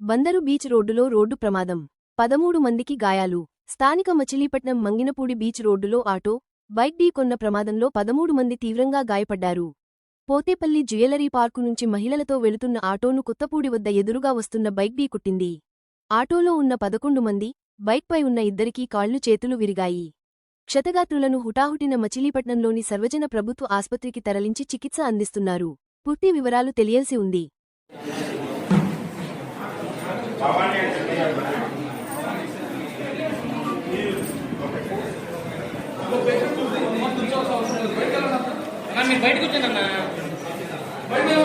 Bandar beach రోడ్డులో road ప్రమాదం. పదమూడు మందికి గాయాలు. స్థానిక మచిలీపట్నం మంగినపూడి బీచ్ రోడ్డులో ఆటో బైక్ డీ కొన్న ప్రమాదంలో పదమూడు మంది తీవ్రంగా గాయపడ్డారు. పోతేపల్లి జ్యువెలరీ పార్కు నుంచి మహిళలతో వెళుతున్న ఆటోను కొత్తపూడి వద్ద ఎదురుగా వస్తున్న బైక్ డీ కుట్టింది. ఆటోలో ఉన్న పదకొండు మంది బైక్పై ఉన్న ఇద్దరికీ కాళ్ళు చేతులు విరిగాయి. క్షతగాత్రులను హుటాహుటిన మచిలీపట్నంలోని సర్వజన ప్రభుత్వ ఆస్పత్రికి తరలించి చికిత్స అందిస్తున్నారు. పూర్తి వివరాలు తెలియాల్సి ఉంది. మీరు బయటకు వచ్చాను అన్న బయటకు